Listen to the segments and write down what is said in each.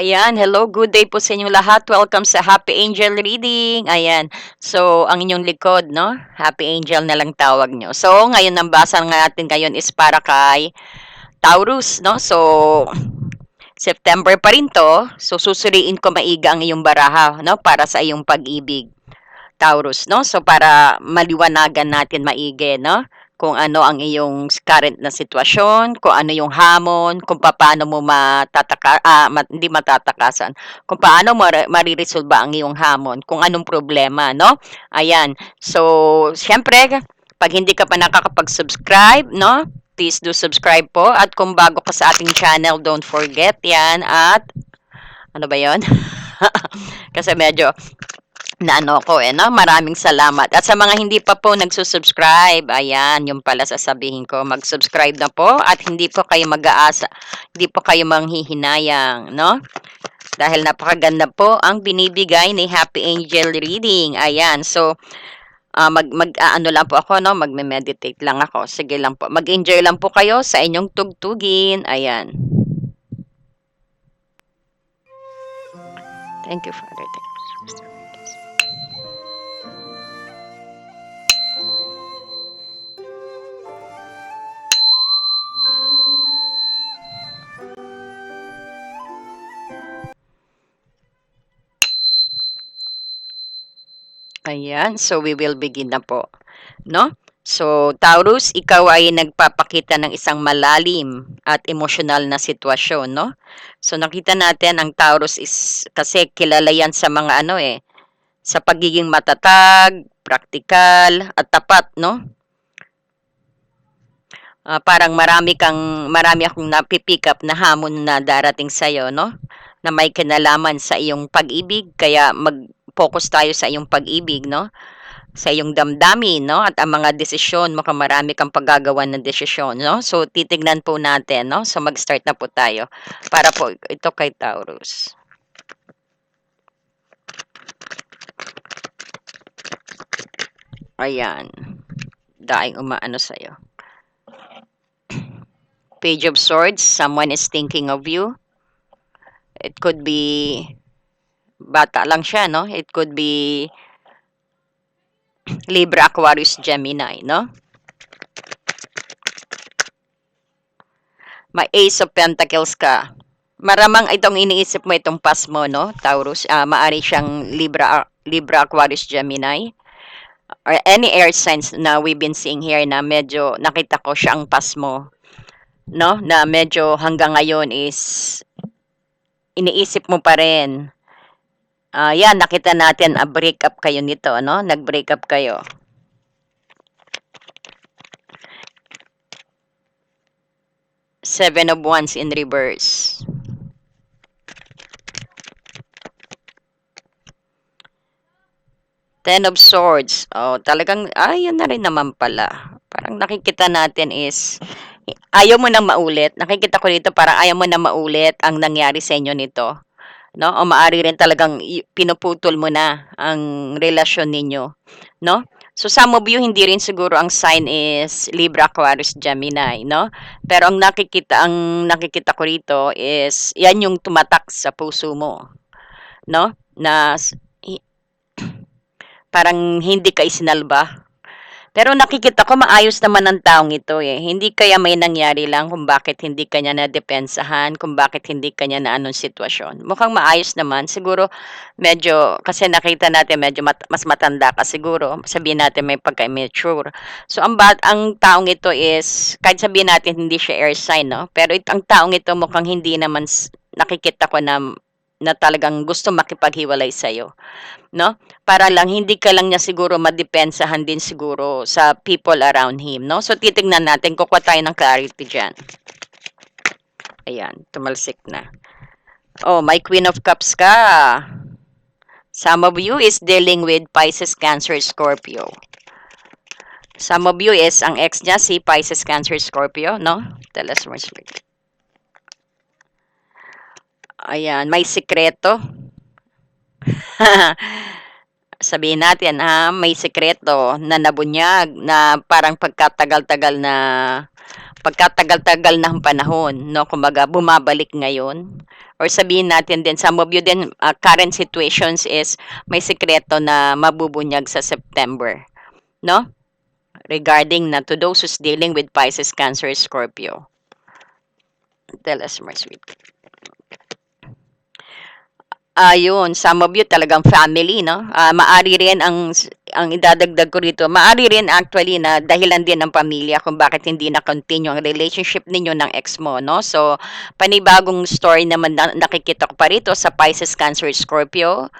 Ayan, hello, good day po sa inyong lahat. Welcome sa Happy Angel Reading. Ayan. So, ang inyong likod, no? Happy Angel na lang tawag nyo. So, ngayon ang basa natin ngayon is para kay Taurus, no? So, September pa rin to. So, susuriin ko maiga ang iyong baraha, no? Para sa iyong pag-ibig. Taurus, no? So, para maliwanagan natin maigi, no? Kung ano ang iyong current na sitwasyon, kung ano yung hamon, kung paano mo matataka, ah, mat, hindi matatakasan, kung paano mo mariresolba ang iyong hamon, kung anong problema, no? Ayan. So, syempre, pag hindi ka pa nakakapag-subscribe, no? Please do subscribe po. At kung bago ka sa ating channel, don't forget yan. At, ano ba yon Kasi medyo na ano ko eh, no? Maraming salamat. At sa mga hindi pa po nagsusubscribe, ayan, yung pala sasabihin ko, mag-subscribe na po at hindi po kayo mag-aasa, hindi po kayo manghihinayang, no? Dahil napakaganda po ang binibigay ni Happy Angel Reading. Ayan, so, uh, mag, mag uh, ano lang po ako, no? Magme-meditate lang ako. Sige lang po. Mag-enjoy lang po kayo sa inyong tugtugin. Ayan. Thank you, Father. Thank you. Ayan, so we will begin na po, no? So, Taurus, ikaw ay nagpapakita ng isang malalim at emosyonal na sitwasyon, no? So, nakita natin ang Taurus is kasi kilala yan sa mga ano eh, sa pagiging matatag, praktikal, at tapat, no? Uh, parang marami kang marami akong napipick up na hamon na darating sa iyo, no? Na may kinalaman sa iyong pag-ibig, kaya mag focus tayo sa iyong pag-ibig, no? Sa iyong damdamin, no? At ang mga desisyon, mukhang marami kang paggagawa ng desisyon, no? So, titignan po natin, no? So, mag-start na po tayo. Para po, ito kay Taurus. Ayan. Daing umaano sa'yo. Page of Swords, someone is thinking of you. It could be bata lang siya, no? It could be Libra, Aquarius, Gemini, no? May Ace of Pentacles ka. Maramang itong iniisip mo itong past mo, no? Taurus, uh, maari siyang Libra, Libra, Aquarius, Gemini. Or any air signs na we've been seeing here na medyo nakita ko siyang past mo. No? Na medyo hanggang ngayon is iniisip mo pa rin Uh, yan, nakita natin, a uh, break up kayo nito, no? Nag-break up kayo. Seven of Wands in reverse. Ten of Swords. Oh, talagang, ayun na rin naman pala. Parang nakikita natin is, ayaw mo nang maulit. Nakikita ko dito, parang ayaw mo na maulit ang nangyari sa inyo nito no? O maari rin talagang pinuputol mo na ang relasyon ninyo, no? So some of you hindi rin siguro ang sign is Libra, Aquarius, Gemini, no? Pero ang nakikita ang nakikita ko rito is yan yung tumatak sa puso mo, no? Na parang hindi ka isinalba, pero nakikita ko maayos naman ang taong ito eh. Hindi kaya may nangyari lang kung bakit hindi kanya nadepensahan, kung bakit hindi kanya na anong sitwasyon. Mukhang maayos naman. Siguro medyo, kasi nakita natin medyo mat, mas matanda ka siguro. Sabihin natin may pagka-mature. So ang, bat, ang taong ito is, kahit sabihin natin hindi siya air sign, no? Pero it, ang taong ito mukhang hindi naman nakikita ko na na talagang gusto makipaghiwalay sa iyo no? Para lang hindi ka lang niya siguro madepensahan din siguro sa people around him no? So titingnan natin kukuha tayo ng clarity diyan ayan tumalsik na. Oh my queen of cups ka. Some of you is dealing with Pisces Cancer Scorpio. Some of you is ang ex niya si Pisces Cancer Scorpio no? Tell us more Ayan, may sikreto. Sabihin natin ha, may sikreto na nabunyag na parang pagkatagal-tagal na pagkatagal-tagal ng panahon, no? Kumbaga, bumabalik ngayon. Or sabihin natin din, some of you din, uh, current situations is may sikreto na mabubunyag sa September, no? Regarding na to those who's dealing with Pisces, Cancer, Scorpio. Tell us more, sweet. Ayun, some of you talagang family, no? Ah, maari rin ang ang idadagdag ko rito, maari rin actually na dahilan din ng pamilya kung bakit hindi na-continue ang relationship ninyo ng ex mo, no? So, panibagong story naman na nakikita ko pa rito sa Pisces, Cancer, Scorpio.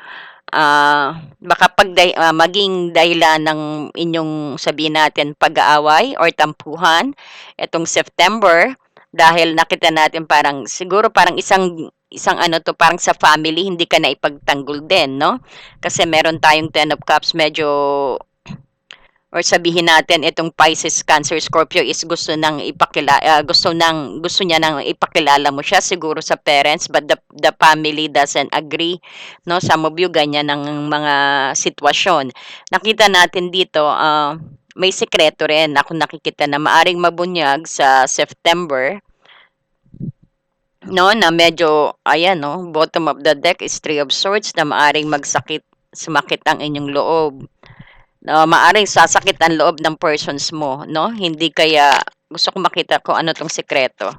Ah, baka pag ah, maging dahilan ng inyong sabihin natin pag-aaway or tampuhan itong September dahil nakita natin parang siguro parang isang isang ano to parang sa family hindi ka na ipagtanggol din no? Kasi meron tayong Ten of Cups medyo or sabihin natin itong Pisces, Cancer, Scorpio is gusto nang ipakilala uh, gusto nang gusto niya nang ipakilala mo siya siguro sa parents but the the family doesn't agree no? Some of you ganyan ng mga sitwasyon. Nakita natin dito uh, may sekreto rin. Ako nakikita na maaring mabunyag sa September no na medyo ayan no bottom of the deck is three of swords na maaring magsakit sumakit ang inyong loob. No maaring sasakit ang loob ng persons mo no? Hindi kaya gusto ko makita kung ano tong sekreto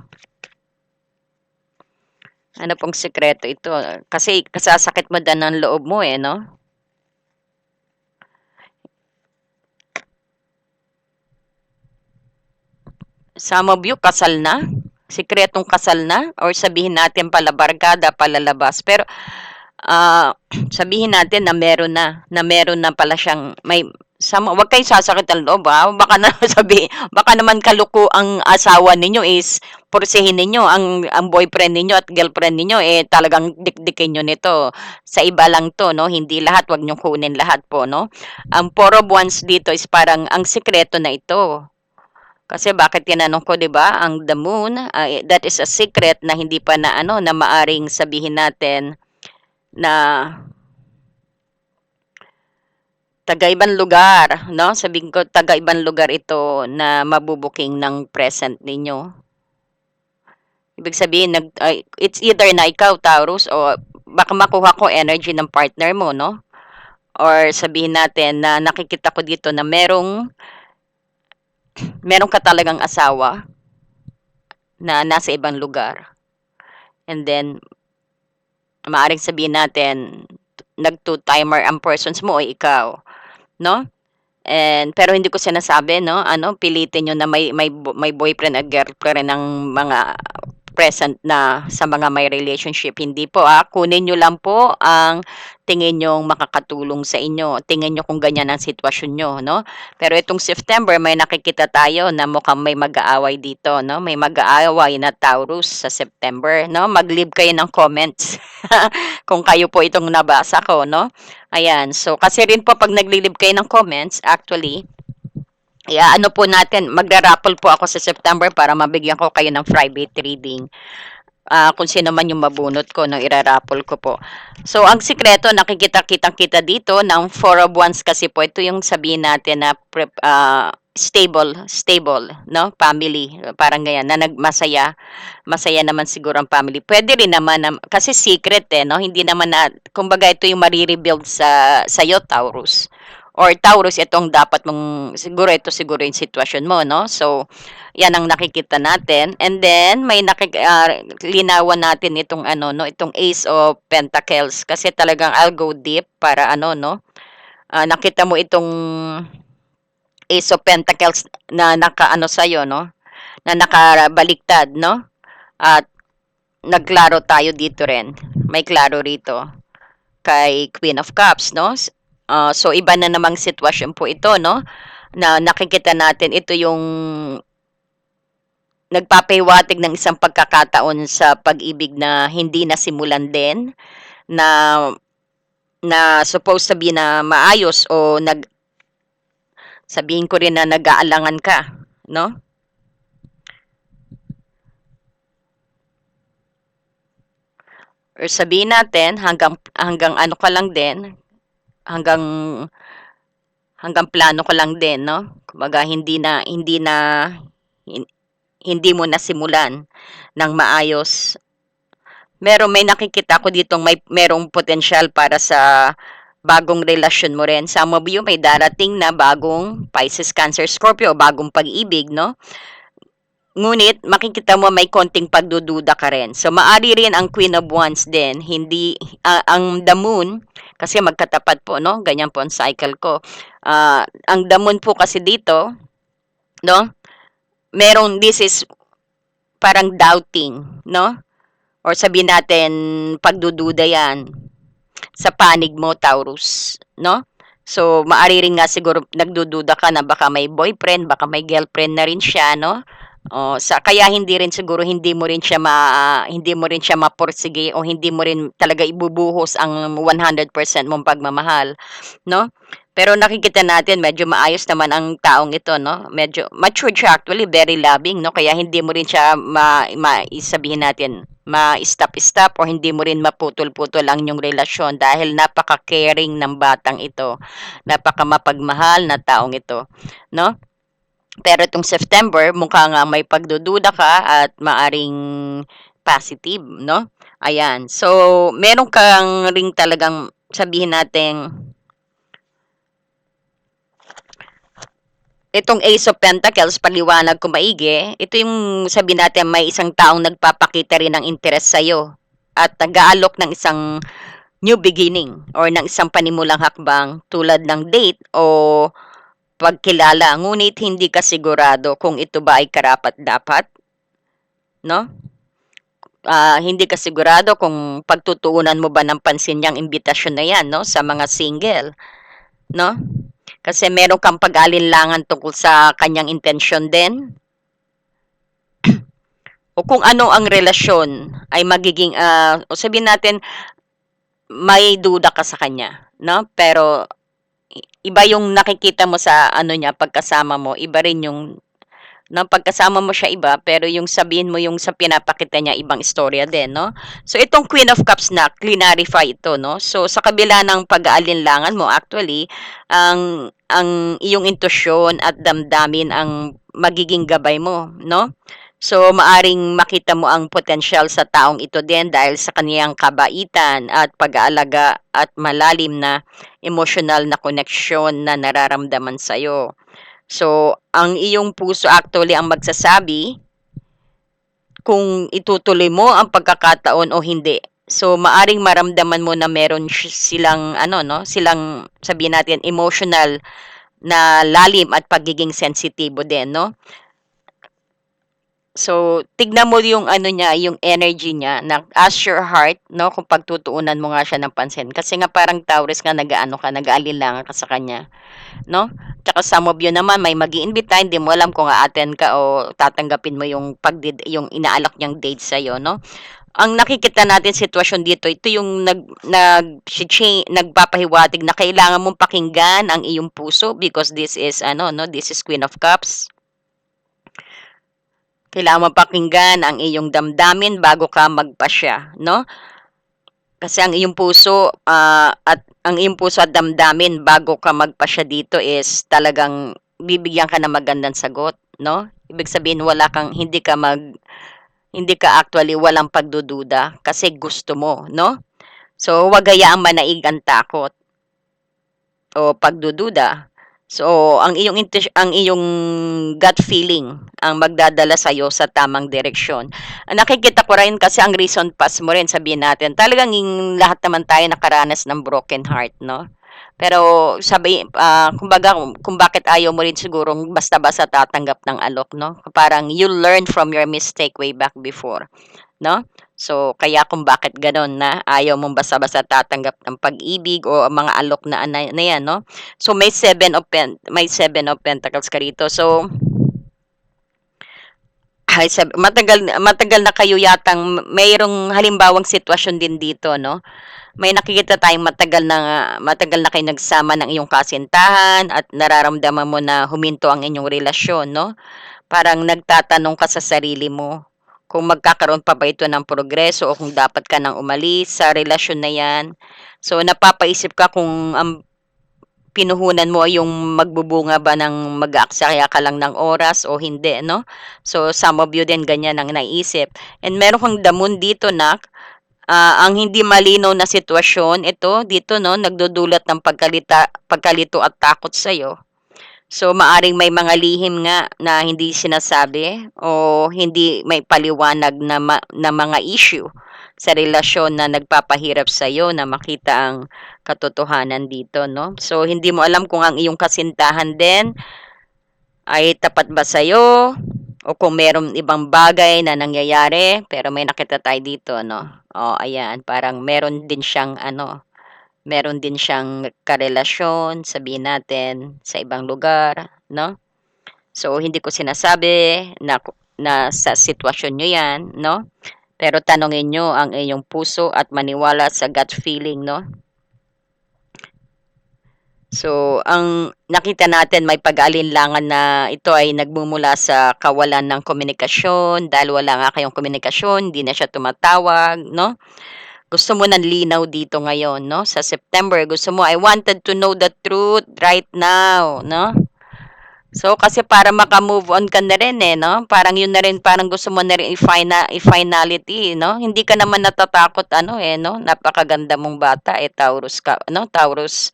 ano pong sekreto ito? Kasi kasasakit mo dan ng loob mo eh no? Some of you, kasal na sikretong kasal na or sabihin natin pala barkada palalabas pero uh, sabihin natin na meron na na meron na pala siyang may sama, wag kayo sasakit ang loob ha. Baka na sabi, baka naman kaluko ang asawa ninyo is porsihin ninyo ang ang boyfriend ninyo at girlfriend ninyo eh talagang dikdikin niyo nito. Sa iba lang to, no? Hindi lahat, wag niyo kunin lahat po, no? Ang four of wands dito is parang ang sikreto na ito. Kasi bakit tinanong ko, 'di ba? Ang the moon, uh, that is a secret na hindi pa na ano na maaring sabihin natin na taga-ibang lugar, no? Sabihin ko taga-ibang lugar ito na mabubuking ng present ninyo. Ibig sabihin nag uh, it's either na ikaw Taurus o baka makuha ko energy ng partner mo, no? Or sabihin natin na nakikita ko dito na merong meron ka talagang asawa na nasa ibang lugar. And then, maaaring sabihin natin, nag-two-timer ang persons mo o ikaw. No? And pero hindi ko sinasabi no, ano, pilitin niyo na may may may boyfriend at girlfriend ng mga present na sa mga may relationship. Hindi po ah, kunin nyo lang po ang tingin nyo makakatulong sa inyo. Tingin nyo kung ganyan ang sitwasyon nyo, no? Pero itong September, may nakikita tayo na mukhang may mag-aaway dito, no? May mag-aaway na Taurus sa September, no? Mag-leave kayo ng comments kung kayo po itong nabasa ko, no? Ayan, so kasi rin po pag nag-leave kayo ng comments, actually, Yeah, ano po natin, magra-raffle po ako sa September para mabigyan ko kayo ng private reading. Uh, kung sino man yung mabunot ko nang iraraffle ko po. So, ang sikreto, nakikita-kitang-kita dito ng four of wands kasi po, ito yung sabihin natin na uh, stable, stable, no? Family, parang ganyan, na nagmasaya, masaya naman siguro ang family. Pwede rin naman, na, kasi secret eh, no? Hindi naman na, kumbaga ito yung marirebuild sa, sa'yo, Taurus or Taurus, itong dapat mong, siguro ito siguro yung sitwasyon mo, no? So, yan ang nakikita natin. And then, may nakik uh, linawan natin itong ano, no? Itong Ace of Pentacles. Kasi talagang I'll go deep para ano, no? Uh, nakita mo itong Ace of Pentacles na nakaano sa'yo, no? Na nakabaliktad, no? At nagklaro tayo dito rin. May klaro rito kay Queen of Cups, no? Uh, so iba na namang sitwasyon po ito, no? Na nakikita natin ito yung nagpapahiwatig ng isang pagkakataon sa pag-ibig na hindi nasimulan din na na supposed be na maayos o nag sabihin ko rin na nag-aalangan ka, no? Or sabihin natin hanggang hanggang ano ka lang din, hanggang hanggang plano ko lang din, no? Kumbaga hindi na hindi na hindi mo nasimulan ng maayos. Meron may nakikita ko ditong may merong potensyal para sa bagong relasyon mo rin. Some of you may darating na bagong Pisces, Cancer, Scorpio, bagong pag-ibig, no? Ngunit makikita mo may konting pagdududa ka rin. So maari rin ang Queen of Wands din, hindi ah, ang the moon kasi magkatapat po, no? Ganyan po ang cycle ko. Ah, ang the moon po kasi dito, no? Merong this is parang doubting, no? Or sabihin natin pagdududa 'yan sa panig mo, Taurus, no? So, maari rin nga siguro nagdududa ka na baka may boyfriend, baka may girlfriend na rin siya, no? Oh, sa kaya hindi rin siguro hindi mo rin siya ma hindi mo rin siya mapursige o hindi mo rin talaga ibubuhos ang 100% mong pagmamahal, no? Pero nakikita natin medyo maayos naman ang taong ito, no? Medyo matured siya actually, very loving, no? Kaya hindi mo rin siya ma, ma sabihin natin ma-stop-stop o hindi mo rin maputol-putol ang inyong relasyon dahil napaka-caring ng batang ito. Napaka mapagmahal na taong ito, no? Pero itong September, mukha nga may pagdududa ka at maaring positive, no? Ayan. So, meron kang ring talagang sabihin natin itong Ace of Pentacles, paliwanag ko maigi, ito yung sabi natin may isang taong nagpapakita rin ng interes sa'yo at nag-aalok ng isang new beginning or ng isang panimulang hakbang tulad ng date o pagkilala. Ngunit hindi ka sigurado kung ito ba ay karapat-dapat, no? Ah, hindi ka sigurado kung pagtutuunan mo ba ng pansin yang imbitasyon na yan, no? Sa mga single, no? Kasi meron kang pag-alinlangan tungkol sa kanyang intensyon din. o kung ano ang relasyon ay magiging, ah, o sabihin natin, may duda ka sa kanya, no? Pero iba yung nakikita mo sa ano niya pagkasama mo, iba rin yung no pagkasama mo siya iba pero yung sabihin mo yung sa pinapakita niya ibang istorya din no? So itong Queen of Cups na clarify ito no? So sa kabila ng pag-aalinlangan mo actually ang ang iyong intusyon at damdamin ang magiging gabay mo no So, maaring makita mo ang potensyal sa taong ito din dahil sa kaniyang kabaitan at pag-aalaga at malalim na emotional na koneksyon na nararamdaman sa iyo. So, ang iyong puso actually ang magsasabi kung itutuloy mo ang pagkakataon o hindi. So, maaring maramdaman mo na meron silang ano no, silang sabihin natin emotional na lalim at pagiging sensitibo din, no? So, tignan mo yung ano niya, yung energy niya na ask your heart, no, kung pagtutuunan mo nga siya ng pansin. Kasi nga parang Taurus nga nag-aano ka, nag-aalinlangan ka sa kanya, no? Tsaka some of you naman may mag-iimbita, hindi mo alam kung a-attend ka o tatanggapin mo yung pag yung inaalok niyang date sa iyo, no? Ang nakikita natin sitwasyon dito, ito yung nag nag nagpapahiwatig na kailangan mong pakinggan ang iyong puso because this is ano, no, this is Queen of Cups kailangan pakinggan ang iyong damdamin bago ka magpasya, no? Kasi ang iyong puso uh, at ang iyong puso at damdamin bago ka magpasya dito is talagang bibigyan ka ng magandang sagot, no? Ibig sabihin wala kang hindi ka mag hindi ka actually walang pagdududa kasi gusto mo, no? So, wag hayaang manaig ang takot o pagdududa So, ang iyong ang iyong gut feeling ang magdadala sa iyo sa tamang direksyon. Nakikita ko rin kasi ang reason pass mo rin sabihin natin. Talagang lahat naman tayo nakaranas ng broken heart, no? Pero sabi uh, kumbaga kung bakit ayaw mo rin siguro basta-basta tatanggap ng alok, no? Parang you learn from your mistake way back before, no? So, kaya kung bakit gano'n na ayaw mong basta-basta tatanggap ng pag-ibig o mga alok na, na, na yan, no? So, may seven of, pen, may seven of pentacles ka rito. So, ay, sabi, matagal, matagal na kayo yatang mayroong halimbawang sitwasyon din dito, no? May nakikita tayong matagal na matagal na kayo nagsama ng iyong kasintahan at nararamdaman mo na huminto ang inyong relasyon, no? Parang nagtatanong ka sa sarili mo, kung magkakaroon pa ba ito ng progreso o kung dapat ka nang umalis sa relasyon na yan. So, napapaisip ka kung ang pinuhunan mo ay yung magbubunga ba ng mag-aaksaya ka lang ng oras o hindi, no? So, some of you din ganyan ang naisip. And meron kang damon dito, nak. Ah, ang hindi malinaw na sitwasyon, ito, dito, no, nagdudulot ng pagkalita, pagkalito at takot sa'yo. So, maaring may mga lihim nga na hindi sinasabi o hindi may paliwanag na, ma- na mga issue sa relasyon na nagpapahirap sa iyo na makita ang katotohanan dito, no? So, hindi mo alam kung ang iyong kasintahan din ay tapat ba sa iyo o kung meron ibang bagay na nangyayari, pero may nakita tayo dito, no? O, ayan, parang meron din siyang ano, meron din siyang karelasyon, sabihin natin, sa ibang lugar, no? So, hindi ko sinasabi na, na sa sitwasyon nyo yan, no? Pero tanongin nyo ang inyong puso at maniwala sa gut feeling, no? So, ang nakita natin may pag-aalinlangan na ito ay nagmumula sa kawalan ng komunikasyon dahil wala nga kayong komunikasyon, hindi na siya tumatawag, no? Gusto mo ng linaw dito ngayon, no? Sa September, gusto mo, I wanted to know the truth right now, no? So, kasi para maka-move on ka na rin eh, no? Parang yun na rin, parang gusto mo na rin i-final, i-finality, no? Hindi ka naman natatakot, ano eh, no? Napakaganda mong bata, eh, Taurus ka, no? Taurus,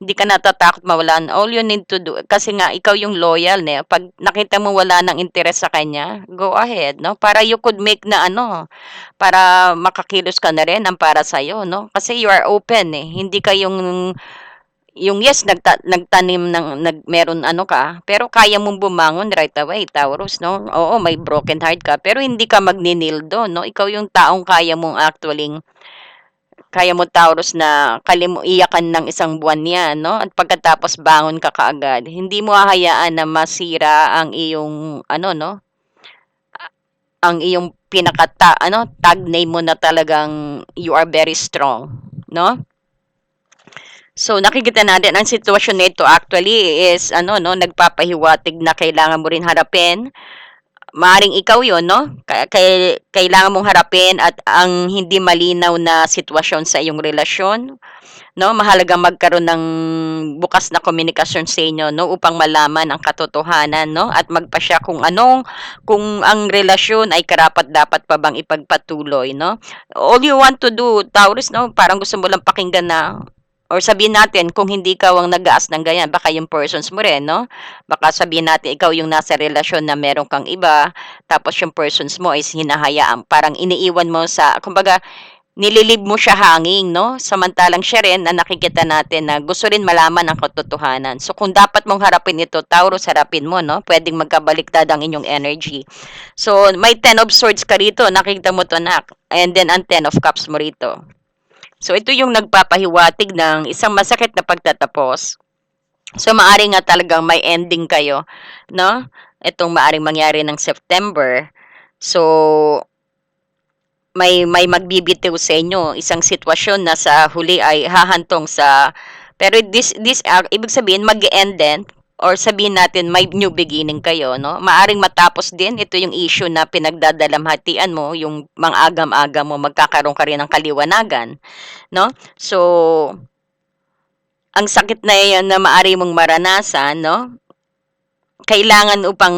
hindi ka natatakot mawalan. All you need to do, kasi nga, ikaw yung loyal, ne? Pag nakita mo wala ng interes sa kanya, go ahead, no? Para you could make na ano, para makakilos ka na rin ang para sa'yo, no? Kasi you are open, eh. Hindi ka yung yung yes nagta, nagtanim ng nag meron ano ka pero kaya mong bumangon right away Taurus no oo may broken heart ka pero hindi ka magninil doon no ikaw yung taong kaya mong actually kaya mo Taurus na kalimu iyakan ng isang buwan yan, no? At pagkatapos bangon ka kaagad. Hindi mo hahayaan na masira ang iyong ano, no? Ang iyong pinakata, ano, tag name mo na talagang you are very strong, no? So nakikita natin ang sitwasyon nito actually is ano no nagpapahiwatig na kailangan mo rin harapin maaring ikaw yon no? Kailangan mong harapin at ang hindi malinaw na sitwasyon sa iyong relasyon, no? Mahalaga magkaroon ng bukas na komunikasyon sa inyo, no? Upang malaman ang katotohanan, no? At magpasya kung anong, kung ang relasyon ay karapat dapat pa bang ipagpatuloy, no? All you want to do, Taurus, no? Parang gusto mo lang pakinggan na or sabihin natin kung hindi ka ang nag-aas ng ganyan, baka yung persons mo rin, no? Baka sabihin natin ikaw yung nasa relasyon na meron kang iba, tapos yung persons mo is hinahayaan, parang iniiwan mo sa, kumbaga, nililib mo siya hanging, no? Samantalang siya rin na nakikita natin na gusto rin malaman ang katotohanan. So, kung dapat mong harapin ito, Taurus, harapin mo, no? Pwedeng magkabaliktad ang inyong energy. So, may 10 of swords ka rito, nakikita mo to, nak. And then, ang 10 of cups mo rito. So, ito yung nagpapahiwatig ng isang masakit na pagtatapos. So, maari nga talagang may ending kayo, no? Itong maaring mangyari ng September. So, may may magbibitiw sa inyo isang sitwasyon na sa huli ay hahantong sa pero this this uh, ibig sabihin mag-end din or sabihin natin may new beginning kayo, no? Maaring matapos din ito yung issue na pinagdadalamhatian mo, yung mga agam-agam mo, magkakaroon ka rin ng kaliwanagan, no? So, ang sakit na yan na maari mong maranasan, no? Kailangan upang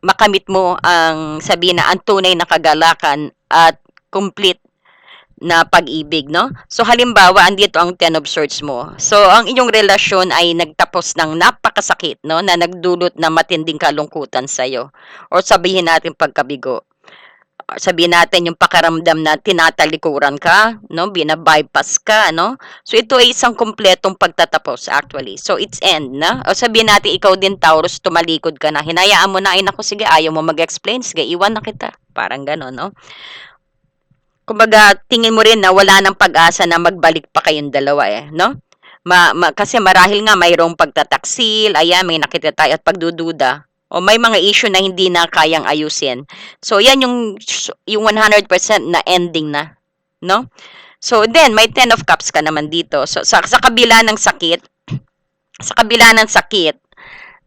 makamit mo ang sabihin na ang tunay na kagalakan at complete na pag-ibig, no? So, halimbawa, andito ang ten of swords mo. So, ang inyong relasyon ay nagtapos ng napakasakit, no? Na nagdulot na matinding kalungkutan sa'yo. O sabihin natin pagkabigo. Sabihin natin yung pakaramdam na tinatalikuran ka, no? Binabypass ka, no? So, ito ay isang kumpletong pagtatapos, actually. So, it's end, no? O sabihin natin, ikaw din, Taurus, tumalikod ka na. Hinayaan mo na, ay naku, sige, ayaw mo mag-explain, sige, iwan na kita. Parang gano'n, no? Kumbaga tingin mo rin na wala nang pag-asa na magbalik pa kayong dalawa eh, no? Ma, ma, kasi marahil nga mayroong pagtataksil, ayan, may nakita tayo at pagdududa. O may mga issue na hindi na kayang ayusin. So, yan yung, yung 100% na ending na. No? So, then, may 10 of cups ka naman dito. So, sa, sa kabila ng sakit, sa kabila ng sakit,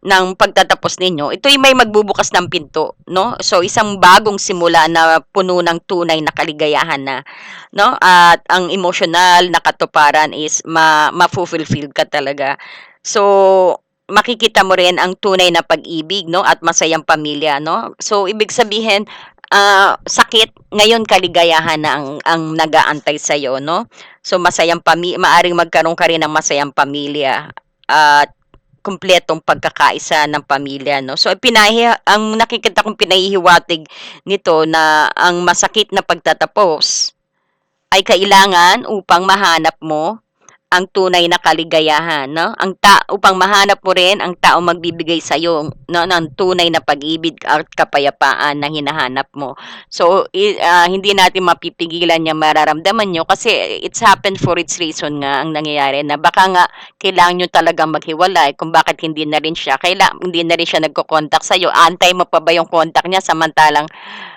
ng pagtatapos ninyo, ito'y may magbubukas ng pinto, no? So isang bagong simula na puno ng tunay na kaligayahan na, no? At ang emotional na katuparan is ma mafulfill ka talaga. So makikita mo rin ang tunay na pag-ibig, no? At masayang pamilya, no? So ibig sabihin, ah, sakit, ngayon kaligayahan na ang ang nag-aantay sa no? So masayang pami maaring magkaroon ka rin ng masayang pamilya at kumpletong pagkakaisa ng pamilya, no? So, pinahi ang nakikita kong pinahihiwatig nito na ang masakit na pagtatapos ay kailangan upang mahanap mo ang tunay na kaligayahan, no? Ang ta upang mahanap mo rin ang taong magbibigay sa iyo no, ng tunay na pag-ibig at kapayapaan na hinahanap mo. So, uh, hindi natin mapipigilan yung mararamdaman nyo kasi it's happened for its reason nga ang nangyayari na baka nga kailangan nyo talagang maghiwalay kung bakit hindi na rin siya, kailangan hindi na rin siya nagko-contact sa iyo. Antay mo pa ba yung contact niya samantalang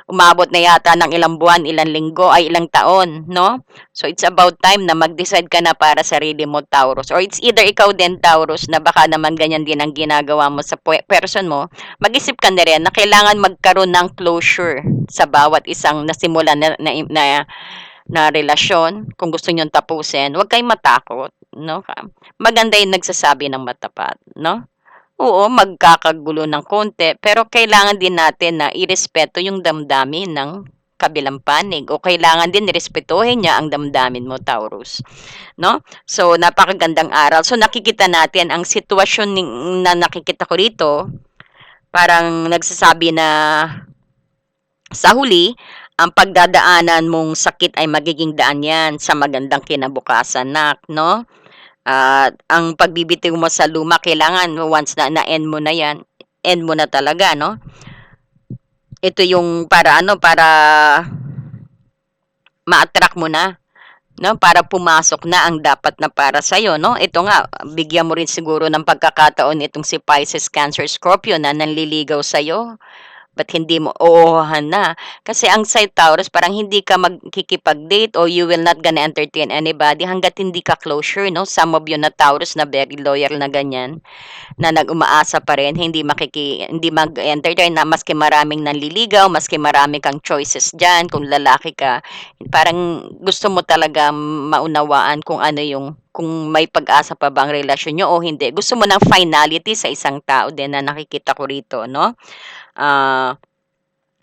umabot na yata ng ilang buwan, ilang linggo, ay ilang taon, no? So, it's about time na mag-decide ka na para sa sarili mo, Taurus. Or it's either ikaw din, Taurus, na baka naman ganyan din ang ginagawa mo sa person mo, mag-isip ka na rin na kailangan magkaroon ng closure sa bawat isang nasimulan na, na, na, na relasyon. Kung gusto nyo tapusin, huwag kayong matakot. No? Maganda yung nagsasabi ng matapat. No? Oo, magkakagulo ng konti, pero kailangan din natin na irespeto yung damdamin ng kabilang panig o kailangan din respetuhin niya ang damdamin mo, Taurus. No? So, napakagandang aral. So, nakikita natin ang sitwasyon na nakikita ko rito, parang nagsasabi na sa huli, ang pagdadaanan mong sakit ay magiging daan yan sa magandang kinabukasan, nak, no? At uh, ang pagbibitiw mo sa luma, kailangan once na na-end mo na yan, end mo na talaga, no? ito yung para ano, para ma-attract mo na no? Para pumasok na ang dapat na para sa iyo no? Ito nga bigyan mo rin siguro ng pagkakataon itong si Pisces Cancer Scorpio na nanliligaw sa iyo Ba't hindi mo oohan na? Kasi ang side Taurus, parang hindi ka magkikipag-date o you will not gonna entertain anybody hanggat hindi ka closure, no? Some of you na Taurus na very loyal na ganyan, na nag-umaasa pa rin, hindi makiki, hindi mag-entertain na maski maraming nanliligaw, maski marami kang choices dyan, kung lalaki ka, parang gusto mo talaga maunawaan kung ano yung kung may pag-asa pa bang relasyon nyo o hindi. Gusto mo ng finality sa isang tao din na nakikita ko rito, no? Uh,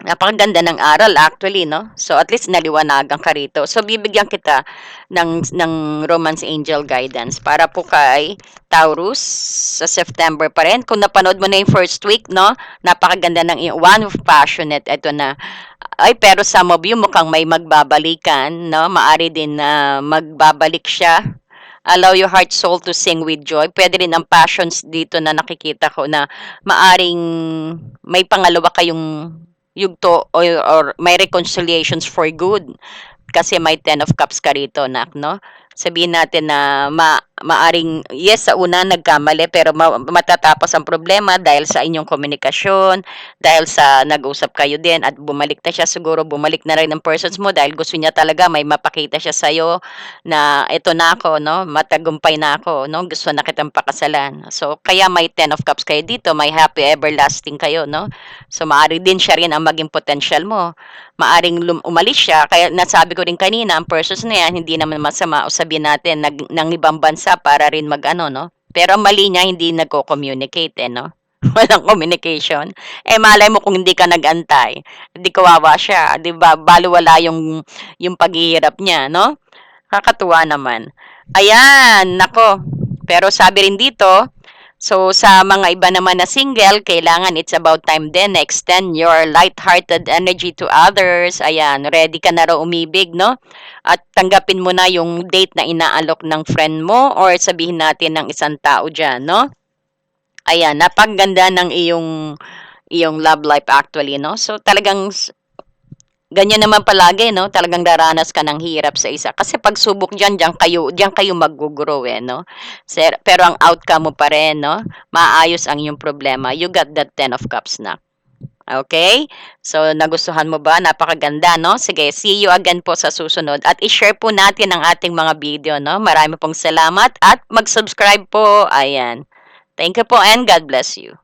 napakaganda ng aral actually, no? So at least naliwanagan ka rito. So bibigyan kita ng ng Romance Angel guidance para po kay Taurus sa September pa rin. Kung napanood mo na yung first week, no? Napakaganda ng one of passionate ito na ay pero some of you mukhang may magbabalikan, no? Maari din na magbabalik siya allow your heart soul to sing with joy. Pwede rin ang passions dito na nakikita ko na maaring may pangalawa kayong yugto or, or may reconciliations for good. Kasi may 10 of cups ka rito, nak, no? Sabihin natin na ma maaring yes sa una nagkamali pero ma- matatapos ang problema dahil sa inyong komunikasyon, dahil sa nag-usap kayo din at bumalik na siya siguro bumalik na rin ng persons mo dahil gusto niya talaga may mapakita siya sa iyo na ito na ako no, matagumpay na ako no, gusto na kitang pakasalan. So kaya may 10 of cups kayo dito, may happy everlasting kayo no. So maari din siya rin ang maging potential mo. Maaring umalis siya kaya nasabi ko rin kanina ang persons na yan hindi naman masama o sabihin natin nag, ng ibang bansa para rin mag-ano, no? Pero mali niya, hindi nagko-communicate, eh, no? Walang communication. Eh, malay mo kung hindi ka nag-antay. Hindi kawawa siya. Di ba? Balo wala yung, yung paghihirap niya, no? Kakatuwa naman. Ayan, nako. Pero sabi rin dito, So, sa mga iba naman na single, kailangan it's about time din na extend your light-hearted energy to others. Ayan, ready ka na raw umibig, no? At tanggapin mo na yung date na inaalok ng friend mo or sabihin natin ng isang tao dyan, no? Ayan, napaganda ng iyong iyong love life actually, no? So, talagang ganyan naman palagi, no? Talagang daranas ka ng hirap sa isa. Kasi pag subok dyan, dyan kayo, dyan kayo mag-grow, eh, no? Pero ang outcome mo pa rin, no? Maayos ang iyong problema. You got that 10 of cups na. Okay? So, nagustuhan mo ba? Napakaganda, no? Sige, see you again po sa susunod. At i-share po natin ang ating mga video, no? Marami pong salamat at mag-subscribe po. Ayan. Thank you po and God bless you.